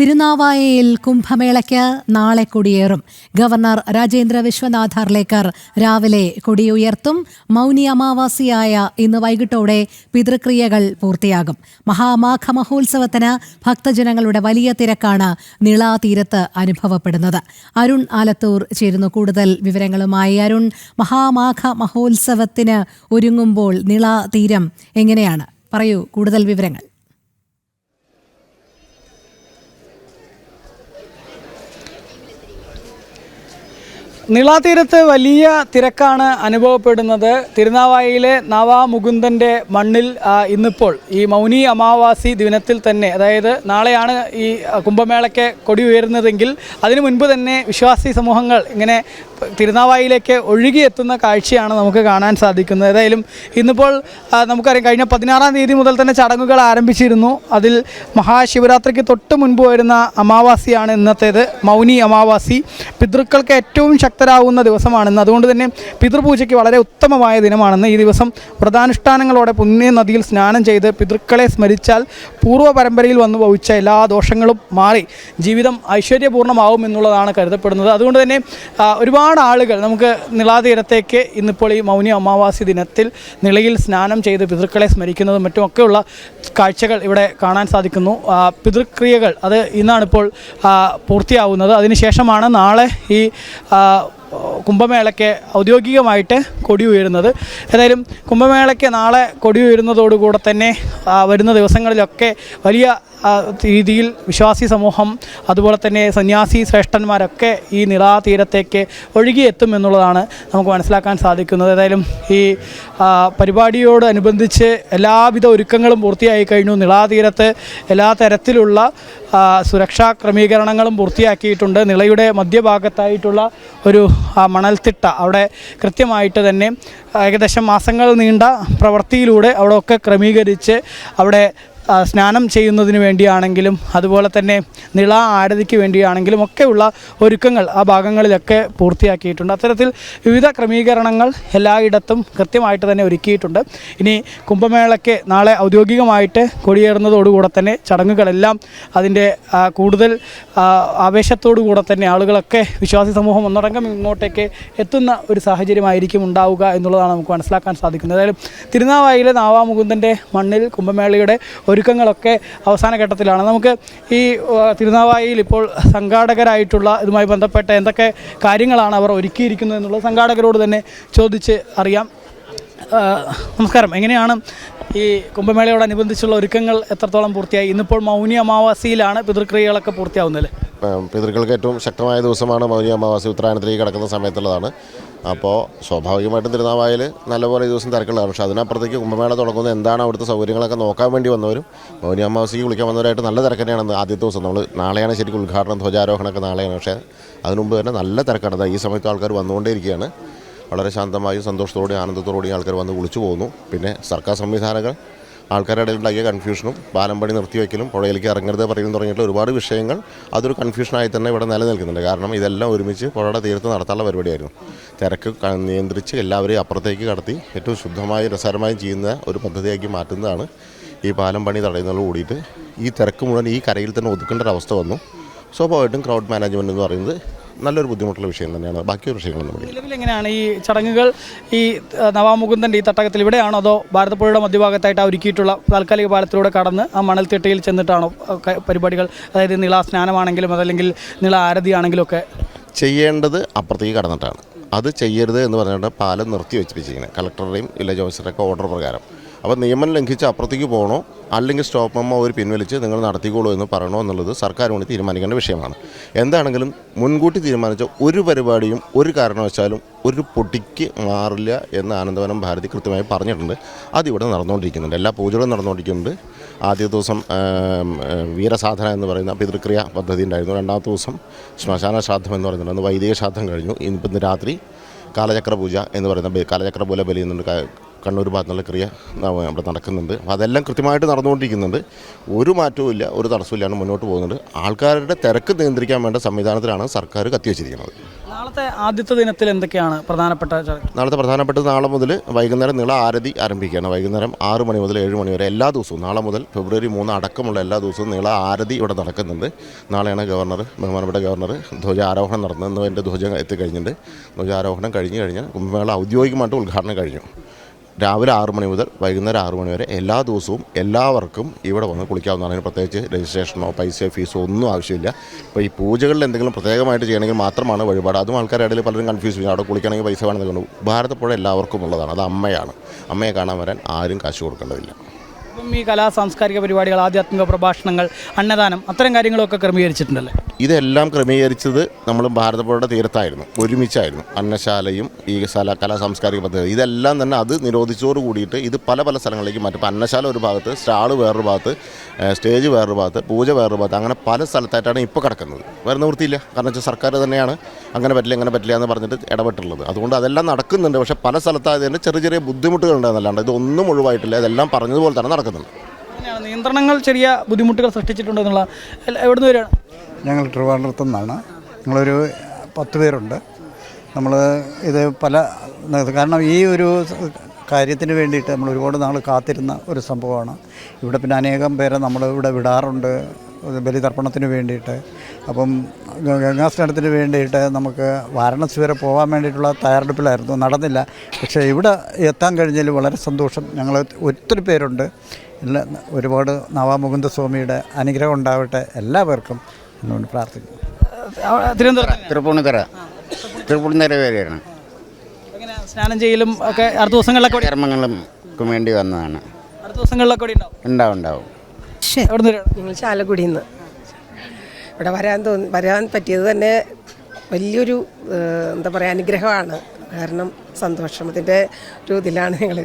തിരുനാവായയിൽ കുംഭമേളയ്ക്ക് നാളെ കൊടിയേറും. ഗവർണർ രാജേന്ദ്ര വിശ്വനാഥ് ഹർലേക്കർ രാവിലെ കൊടിയുയർത്തും. മൗനി അമാവാസിയായ ഇന്ന് വൈകിട്ടോടെ പിതൃക്രിയകൾ പൂർത്തിയാകും. മഹാമാഘ മഹോത്സവത്തിന് ഭക്തജനങ്ങളുടെ വലിയ തിരക്കാണ് നിളാ തീരത്ത് അനുഭവപ്പെടുന്നത്. അരുൺ ആലത്തൂർ ചേരുന്നു കൂടുതൽ വിവരങ്ങളുമായി. അരുൺ മഹാമാഘ മഹോത്സവത്തിന് ഒരുങ്ങുമ്പോൾ നിളാ തീരം എങ്ങനെയാണ്? പറയൂ കൂടുതൽ വിവരങ്ങൾ. നിളാതീരത്ത് വലിയ തിരക്കാണ് അനുഭവപ്പെടുന്നത്. തിരുനാവായയിലെ നവാമുകുന്ദന്റെ മണ്ണിൽ ഇന്നിപ്പോൾ ഈ മൗനി അമാവാസി ദിനത്തിൽ തന്നെ അതായത് നാളെയാണ് ഈ കുംഭമേളയ്ക്ക് കൊടി ഉയരുന്നതെങ്കിൽ അതിനു മുൻപ് തന്നെ വിശ്വാസി സമൂഹങ്ങൾ ഇങ്ങനെ തിരുനാവായിലേക്ക് ഒഴുകിയെത്തുന്ന കാഴ്ചയാണ് നമുക്ക് കാണാൻ സാധിക്കുന്നത്. ഏതായാലും ഇന്നിപ്പോൾ നമുക്കറിയാം കഴിഞ്ഞ പതിനാറാം തീയതി മുതൽ തന്നെ ചടങ്ങുകൾ ആരംഭിച്ചിരുന്നു. അതിൽ മഹാശിവരാത്രിക്ക് തൊട്ട് മുൻപ് വരുന്ന അമാവാസിയാണ് ഇന്നത്തേത്. മൗനി അമാവാസി. പിതൃക്കൾക്ക് ഏറ്റവും ശക്തരാകുന്ന ദിവസമാണെന്ന്. അതുകൊണ്ട് തന്നെ പിതൃപൂജയ്ക്ക് വളരെ ഉത്തമമായ ദിനമാണെന്ന് ഈ ദിവസം വ്രതാനുഷ്ഠാനങ്ങളോടെ പുണ്യ നദിയിൽ സ്നാനം ചെയ്ത് പിതൃക്കളെ സ്മരിച്ചാൽ പൂർവ പരമ്പരയിൽ വന്നു ഭവിച്ച എല്ലാ ദോഷങ്ങളും മാറി. ജീവിതം ഐശ്വര്യപൂർണമാവും എന്നുള്ളതാണ് കരുതപ്പെടുന്നത്. അതുകൊണ്ട് തന്നെ ആ, ഒരുപാട് ആളുകൾ നമുക്ക് നിളാതീരത്തേക്ക് ഇന്നിപ്പോൾ ഈ മൗനി അമാവാസി ദിനത്തിൽ നിളയിൽ സ്നാനം ചെയ്ത് പിതൃക്കളെ സ്മരിക്കുന്നതും മറ്റുമൊക്കെയുള്ള കാഴ്ചകൾ ഇവിടെ കാണാൻ സാധിക്കുന്നു. പിതൃക്രിയകൾ അത് ഇന്നാണിപ്പോൾ പൂർത്തിയാവുന്നത്. അതിനുശേഷമാണ് നാളെ ഈ കുംഭമേളയ്ക്ക് ഔദ്യോഗികമായിട്ട് കൊടി ഉയരുന്നത് ഏതായാലും കുംഭമേളയ്ക്ക് നാളെ കൊടി ഉയരുന്നതോടുകൂടെ തന്നെ വരുന്ന ദിവസങ്ങളിലൊക്കെ വലിയ രീതിയിൽ വിശ്വാസി സമൂഹം അതുപോലെ തന്നെ സന്യാസി ശ്രേഷ്ഠന്മാരൊക്കെ ഈ നിളാതീരത്തേക്ക് ഒഴുകിയെത്തും എന്നുള്ളതാണ് നമുക്ക് മനസ്സിലാക്കാൻ സാധിക്കുന്നത്. ഏതായാലും ഈ പരിപാടിയോട് പരിപാടിയോടനുബന്ധിച്ച് എല്ലാവിധ ഒരുക്കങ്ങളും പൂർത്തിയായി കഴിഞ്ഞു. നിളാതീരത്ത് എല്ലാ തരത്തിലുള്ള സുരക്ഷാ ക്രമീകരണങ്ങളും പൂർത്തിയാക്കിയിട്ടുണ്ട്. നിളയുടെ മധ്യഭാഗത്തായിട്ടുള്ള ഒരു മണൽത്തിട്ട അവിടെ കൃത്യമായിട്ട് തന്നെ ഏകദേശം മാസങ്ങൾ നീണ്ട പ്രവൃത്തിയിലൂടെ അവിടെ ഒക്കെ ക്രമീകരിച്ച് അവിടെ സ്നാനം ചെയ്യുന്നതിന് വേണ്ടിയാണെങ്കിലും അതുപോലെ തന്നെ നിള ആരതിക്ക് വേണ്ടിയാണെങ്കിലും ഒക്കെയുള്ള ഒരുക്കങ്ങൾ ആ ഭാഗങ്ങളിലൊക്കെ പൂർത്തിയാക്കിയിട്ടുണ്ട്. അത്തരത്തിൽ വിവിധ ക്രമീകരണങ്ങൾ എല്ലായിടത്തും കൃത്യമായിട്ട് തന്നെ ഒരുക്കിയിട്ടുണ്ട്. ഇനി കുംഭമേളയ്ക്ക് നാളെ ഔദ്യോഗികമായിട്ട് കൊടിയേറുന്നതോടുകൂടെ തന്നെ ചടങ്ങുകളെല്ലാം അതിന്റെ കൂടുതൽ ആവേശത്തോടുകൂടെ ആവേശത്തോടു കൂടെ തന്നെ ആളുകളൊക്കെ വിശ്വാസി സമൂഹം ഒന്നടങ്കം ഇങ്ങോട്ടേക്ക് എത്തുന്ന ഒരു സാഹചര്യമായിരിക്കും ഉണ്ടാവുക എന്നുള്ളതാണ് നമുക്ക് മനസ്സിലാക്കാൻ സാധിക്കുന്നത്. അതായത് തിരുനാവായിലെ നാവാമുകുന്ദന്റെ മണ്ണിൽ കുംഭമേളയുടെ ഒരുക്കങ്ങളൊക്കെ അവസാന ഘട്ടത്തിലാണ്. നമുക്ക് ഈ തിരുനാവായിൽ ഇപ്പോൾ സംഘാടകരായിട്ടുള്ള ഇതുമായി ബന്ധപ്പെട്ട എന്തൊക്കെ കാര്യങ്ങളാണ് അവർ ഒരുക്കിയിരിക്കുന്നത് എന്നുള്ളത് സംഘാടകരോട് തന്നെ ചോദിച്ച് അറിയാം. നമസ്കാരം. എങ്ങനെയാണ് ഈ കുംഭമേളയോടനുബന്ധിച്ചുള്ള ഒരുക്കങ്ങൾ എത്രത്തോളം പൂർത്തിയായി? ഇന്നിപ്പോൾ മൗനി അമാവാസിയിലാണ് പിതൃക്രിയകളൊക്കെ പൂർത്തിയാവുന്നത് പിതൃക്കൾക്ക് ഏറ്റവും ശക്തമായ ദിവസമാണ് മൗനി അമാവാസി ഉത്തരായണത്തിലേക്ക് കടക്കുന്ന സമയത്തുള്ളതാണ്. അപ്പോൾ സ്വാഭാവികമായിട്ടും തിരുനാവായിൽ നല്ലപോലെ ഈ ദിവസം തിരക്കുള്ളതാണ്. പക്ഷേ അതിനപ്പുറത്തേക്ക് കുംഭമേള തുടങ്ങുന്നത് എന്താണ് അവിടുത്തെ സൗകര്യങ്ങളൊക്കെ നോക്കാൻ വേണ്ടി വന്നവരും മൗനി അമാവാസിക്ക് വിളിക്കാൻ വന്നവരായിട്ട് നല്ല തിരക്ക് തന്നെയാണ് ആദ്യത്തെ ദിവസം. നമ്മൾ നാളെയാണ് ശരിക്കും ഉദ്ഘാടനം ധ്വജാരോഹണമൊക്കെ നാളെയാണ്. പക്ഷേ അതിനുമുമ്പ് തന്നെ നല്ല തിരക്കാണ്. ഈ സമയത്ത് ആൾക്കാർ വന്നുകൊണ്ടേയിരിക്കുകയാണ്. വളരെ ശാന്തമായും സന്തോഷത്തോടെയും ആനന്ദത്തോടെയും ആൾക്കാർ വന്ന് വിളിച്ചു പോകുന്നു. പിന്നെ സർക്കാർ സംവിധാനങ്ങൾ ആൾക്കാരുടെ ഇടയിൽ ഉണ്ടാക്കിയ കൺഫ്യൂഷനും പാലം പണി നിർത്തിവെക്കലും പുഴയിലേക്ക് ഇറങ്ങരുത് പറയുന്നു തുടങ്ങിയിട്ടുള്ള ഒരുപാട് വിഷയങ്ങൾ അതൊരു കൺഫ്യൂഷനായി തന്നെ ഇവിടെ നിലനിൽക്കുന്നുണ്ട്. കാരണം ഇതെല്ലാം ഒരുമിച്ച് പുഴയുടെ തീരത്ത് നടത്താനുള്ള പരിപാടിയായിരുന്നു. തിരക്ക് നിയന്ത്രിച്ച് എല്ലാവരെയും അപ്പുറത്തേക്ക് കടത്തി ഏറ്റവും ശുദ്ധമായും രസകരമായും ചെയ്യുന്ന ഒരു പദ്ധതിയാക്കി മാറ്റുന്നതാണ് ഈ പാലം പണി തടയുന്നതോട് കൂടിയിട്ട് ഈ തിരക്ക് മുഴുവൻ ഈ കരയിൽ തന്നെ ഒതുക്കേണ്ട ഒരു അവസ്ഥ വന്നു. സ്വാഭാവികമായിട്ടും ക്രൗഡ് മാനേജ്മെന്റ് എന്ന് പറയുന്നത് നല്ലൊരു ബുദ്ധിമുട്ടുള്ള വിഷയം തന്നെയാണ്. ബാക്കി വിഷയങ്ങളൊന്നും കൂടി നിലവിൽ എങ്ങനെയാണ് ഈ ചടങ്ങുകൾ ഈ നവാമുകുന്ദന്റെ ഈ തട്ടകത്തിൽ ഇവിടെയാണോ അതോ ഭാരതപ്പുഴയുടെ മധ്യഭാഗത്തായിട്ട് ഒരുക്കിയിട്ടുള്ള താൽക്കാലിക പാലത്തിലൂടെ കടന്ന് ആ മണൽത്തിട്ടയിൽ ചെന്നിട്ടാണോ പരിപാടികൾ? അതായത് നീള സ്നാനമാണെങ്കിലും അതല്ലെങ്കിൽ നിള ആരതിയാണെങ്കിലും ഒക്കെ ചെയ്യേണ്ടത് അപ്പുറത്തേക്ക് കടന്നിട്ടാണ്. അത് ചെയ്യരുത് എന്ന് പറഞ്ഞിട്ട് പാലം നിർത്തി വെച്ചിരിക്കുന്നത് കളക്ടറുടെയും വില്ലേജ് ഓഫീസറുടെയൊക്കെ ഓർഡർ പ്രകാരം. അപ്പോൾ നിയമം ലംഘിച്ച് അപ്പുറത്തേക്ക് പോകണോ? അല്ലെങ്കിൽ സ്റ്റോപ്പ് മെമ്മോ അവർ പിൻവലിച്ച് നിങ്ങൾ നടത്തിക്കോളൂ എന്ന് പറയണോ എന്നുള്ളത് സർക്കാർ വേണ്ടി തീരുമാനിക്കേണ്ട വിഷയമാണ്. എന്താണെങ്കിലും മുൻകൂട്ടി തീരുമാനിച്ച ഒരു പരിപാടിയും ഒരു കാരണവശാലും ഒരു പൊടിക്ക് മാറില്ല എന്ന് ആനന്ദവനം ഭാരതി കൃത്യമായി പറഞ്ഞിട്ടുണ്ട്. അതിവിടെ നടന്നുകൊണ്ടിരിക്കുന്നുണ്ട്. എല്ലാ പൂജകളും നടന്നുകൊണ്ടിരിക്കുന്നുണ്ട്. ആദ്യ ദിവസം വീരസാധന എന്ന് പറയുന്ന പിതൃക്രിയ പദ്ധതി ഉണ്ടായിരുന്നു. രണ്ടാമത്തെ ദിവസം ശ്മശാന ശ്രാദ്ധം എന്ന് പറയുന്നുണ്ട്. അന്ന് വൈദിക ശ്രാദ്ധം കഴിഞ്ഞു. ഇന്നിപ്പം ഇന്ന് രാത്രി കാലചക്ര പൂജ എന്ന് പറയുന്ന കാലചക്ര പോലെ ബലി എന്നുണ്ട് കണ്ണൂർ ഭാഗത്തുള്ള ക്രിയ അവിടെ നടക്കുന്നുണ്ട്. അപ്പോൾ അതെല്ലാം കൃത്യമായിട്ട് നടന്നുകൊണ്ടിരിക്കുന്നുണ്ട്. ഒരു മാറ്റവും ഇല്ല ഒരു തടസ്സമില്ലാണ് മുന്നോട്ട് പോകുന്നുണ്ട്. ആൾക്കാരുടെ തിരക്ക് നിയന്ത്രിക്കാൻ വേണ്ട സംവിധാനത്തിലാണ് സർക്കാർ കത്തിവെച്ചിരിക്കുന്നത്. നാളെ നാളത്തെ ആദ്യത്തെ ദിനത്തിൽ എന്തൊക്കെയാണ് പ്രധാനപ്പെട്ട നാളത്തെ പ്രധാനപ്പെട്ടത് നാളെ മുതൽ വൈകുന്നേരം നീള ആരതി ആരംഭിക്കുകയാണ്. വൈകുന്നേരം ആറ് മണി മുതൽ ഏഴ് മണി വരെ എല്ലാ ദിവസവും നാളെ മുതൽ ഫെബ്രുവരി മൂന്ന് അടക്കമുള്ള എല്ലാ ദിവസവും നീള ആരതി ഇവിടെ നടക്കുന്നുണ്ട്. നാളെയാണ് ഗവർണർ ബഹുമാനപ്പെട്ട ഗവർണർ ധ്വജാരോഹണം നടന്നത്. എന്റെ ധ്വജം എത്തിക്കഴിഞ്ഞിട്ടുണ്ട്. ധ്വജാരോഹണം കഴിഞ്ഞ് കഴിഞ്ഞാൽ കുംഭമേള ഔദ്യോഗികമായിട്ട് ഉദ്ഘാടനം കഴിഞ്ഞു. രാവിലെ ആറു മണി മുതൽ വൈകുന്നേരം ആറു മണി വരെ എല്ലാ ദിവസവും എല്ലാവർക്കും ഇവിടെ വന്ന് കുളിക്കാവുന്നതാണ്. അതിന് പ്രത്യേകിച്ച് രജിസ്ട്രേഷനോ പൈസയോ ഫീസോ ഒന്നും ആവശ്യമില്ല. ഇപ്പോൾ ഈ പൂജകളിൽ എന്തെങ്കിലും പ്രത്യേകമായിട്ട് ചെയ്യണമെങ്കിൽ മാത്രമാണ് വഴിപാട്. അതും ആൾക്കാരുടെ ഇടയിൽ പലരും കൺഫ്യൂസ് ചെയ്യും. അവിടെ കുളിക്കണമെങ്കിൽ പൈസ വേണമെന്ന് കണ്ടു ഭാരതപ്പുഴ എല്ലാവർക്കും ഉള്ളതാണ്. അത് അമ്മയാണ്. അമ്മയെ കാണാൻ വരാൻ ആരും കാശ് കൊടുക്കേണ്ടതില്ല. ഈ കലാ സാംസ്കാരിക പരിപാടികൾ ആധ്യാത്മിക പ്രഭാഷണങ്ങൾ അന്നദാനം അത്തരം കാര്യങ്ങളൊക്കെ ക്രമീകരിച്ചിട്ടുണ്ടല്ലേ? ഇതെല്ലാം ക്രമീകരിച്ചത് നമ്മൾ ഭാരതപ്പുഴയുടെ തീരത്തായിരുന്നു. ഒരുമിച്ചായിരുന്നു. അന്നശാലയും ഈ സ്ഥല കലാ സാംസ്കാരിക പദ്ധതി. ഇതെല്ലാം തന്നെ അത് നിരോധിച്ചോട് കൂടിയിട്ട് ഇത് പല പല സ്ഥലങ്ങളിലേക്ക് മാറ്റും. ഇപ്പോൾ അന്നശാല ഒരു ഭാഗത്ത് സ്റ്റാൾ വേറൊരു ഭാഗത്ത് സ്റ്റേജ് വേറൊരു ഭാഗത്ത് പൂജ വേറൊരു ഭാഗത്ത് അങ്ങനെ പല സ്ഥലത്തായിട്ടാണ് ഇപ്പോൾ കിടക്കുന്നത്. വേറെ നിവൃത്തിയില്ല. കാരണം വെച്ചാൽ സർക്കാർ തന്നെയാണ് അങ്ങനെ പറ്റില്ല അങ്ങനെ പറ്റില്ല എന്ന് പറഞ്ഞിട്ട് ഇടപെട്ടുള്ളത്. അതുകൊണ്ട് അതെല്ലാം നടക്കുന്നുണ്ട്. പക്ഷേ പല സ്ഥലത്തായതിന്റെ ചെറിയ ചെറിയ ബുദ്ധിമുട്ടുകൾ ഉണ്ടെന്നല്ലാണ്ട് ഇതൊന്നും ഒഴിവായിട്ടില്ല. ഇതെല്ലാം പറഞ്ഞതുപോലെ തന്നെ നടക്കുന്നുണ്ട്. നിയന്ത്രണങ്ങൾ ചെറിയ ബുദ്ധിമുട്ടുകൾ സൃഷ്ടിച്ചിട്ടുണ്ടെന്നുള്ള എവിടുന്ന് വരികയാണ്? ഞങ്ങൾ ട്രിവാൻഡ്രത്തു നിന്നാണ് ഞങ്ങളൊരു പത്ത് പേരുണ്ട്. നമ്മൾ ഇത് പല കാരണം ഈ ഒരു കാര്യത്തിന് വേണ്ടിയിട്ട് നമ്മൾ ഒരുപാട് നാൾ കാത്തിരുന്ന ഒരു സംഭവമാണ്. ഇവിടെ പിന്നെ അനേകം പേരെ നമ്മൾ ഇവിടെ വിടാറുണ്ട്. ബലിതർപ്പണത്തിന് വേണ്ടിയിട്ട്. അപ്പം ഗംഗാസ്നാനത്തിന് വേണ്ടിയിട്ട് നമുക്ക് വാരണാസി വരെ പോകാൻ വേണ്ടിയിട്ടുള്ള തയ്യാറെടുപ്പിലായിരുന്നു. നടന്നില്ല. പക്ഷേ ഇവിടെ എത്താൻ കഴിഞ്ഞതിൽ വളരെ സന്തോഷം. ഞങ്ങൾ ഒത്തിരി പേരുണ്ട്. ഒരുപാട് നവാമുകുന്ദ സ്വാമിയുടെ അനുഗ്രഹം ഉണ്ടാവട്ടെ. എല്ലാവർക്കും എന്നുകൊണ്ട് പ്രാർത്ഥിക്കുന്നു. ആ, തിരുവനന്തപുരം തൃപ്പൂണിത്തറ. തൃപ്പൂണിത്തറ വരെയാണ് എങ്ങനെ സ്നാനം ചെയ്യലും ഒക്കെ അടുത്ത ദിവസങ്ങളിലൊക്കെ കൂടി കർമ്മങ്ങൾക്ക് വേണ്ടി വന്നതാണ്. അടുത്ത ദിവസങ്ങളിലൊക്കെ കൂടി ഉണ്ടാവും? ഉണ്ടാവും ഞങ്ങൾ ചാലക്കുടിയിൽ നിന്ന് ഇവിടെ വരാൻ തോന്നി വരാൻ പറ്റിയത് തന്നെ വലിയൊരു എന്താ പറയുക അനുഗ്രഹമാണ്. കാരണം സന്തോഷം അതിന്റെ ഒരു ഇതിലാണ് ഞങ്ങൾ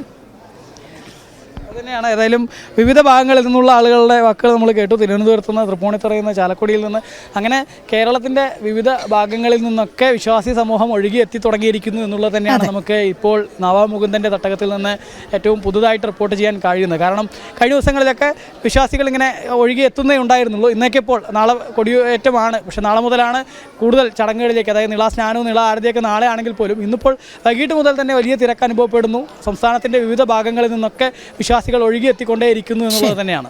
അതുതന്നെയാണ് ഏതായാലും വിവിധ ഭാഗങ്ങളിൽ നിന്നുള്ള ആളുകളുടെ വാക്കുകൾ നമ്മൾ കേട്ടു. തിരുവനന്തപുരത്ത് നിന്ന് തൃപ്പൂണിത്തറയിൽ നിന്ന് ചാലക്കുടിയിൽ നിന്ന്. അങ്ങനെ കേരളത്തിന്റെ വിവിധ ഭാഗങ്ങളിൽ നിന്നൊക്കെ വിശ്വാസി സമൂഹം ഒഴുകി എത്തി തുടങ്ങിയിരിക്കുന്നു എന്നുള്ളത് തന്നെയാണ് നമുക്ക് ഇപ്പോൾ നവാമുകുന്ദന്റെ തട്ടകത്തിൽ നിന്ന് ഏറ്റവും പുതുതായിട്ട് റിപ്പോർട്ട് ചെയ്യാൻ കഴിയുന്നത്. കാരണം കഴിഞ്ഞ ദിവസങ്ങളിലൊക്കെ വിശ്വാസികൾ ഇങ്ങനെ ഒഴുകി എത്തുന്നേ ഉണ്ടായിരുന്നുള്ളൂ. ഇന്നൊക്കെ ഇപ്പോൾ നാളെ കൊടിയേറ്റമാണ്. പക്ഷെ നാളെ മുതലാണ് കൂടുതൽ ചടങ്ങുകളിലേക്ക് അതായത് നിള സ്നാനവും നിള ആരതിയൊക്കെ നാളെ ആണെങ്കിൽ പോലും ഇന്നിപ്പോൾ വൈകിട്ട് മുതൽ തന്നെ വലിയ തിരക്ക് അനുഭവപ്പെടുന്നു. സംസ്ഥാനത്തിന്റെ വിവിധ ഭാഗങ്ങളിൽ നിന്നൊക്കെ വിശ്വാസികൾ ഒഴുകി എത്തിക്കൊണ്ടേയിരിക്കുന്നു എന്നുള്ളത് തന്നെയാണ്.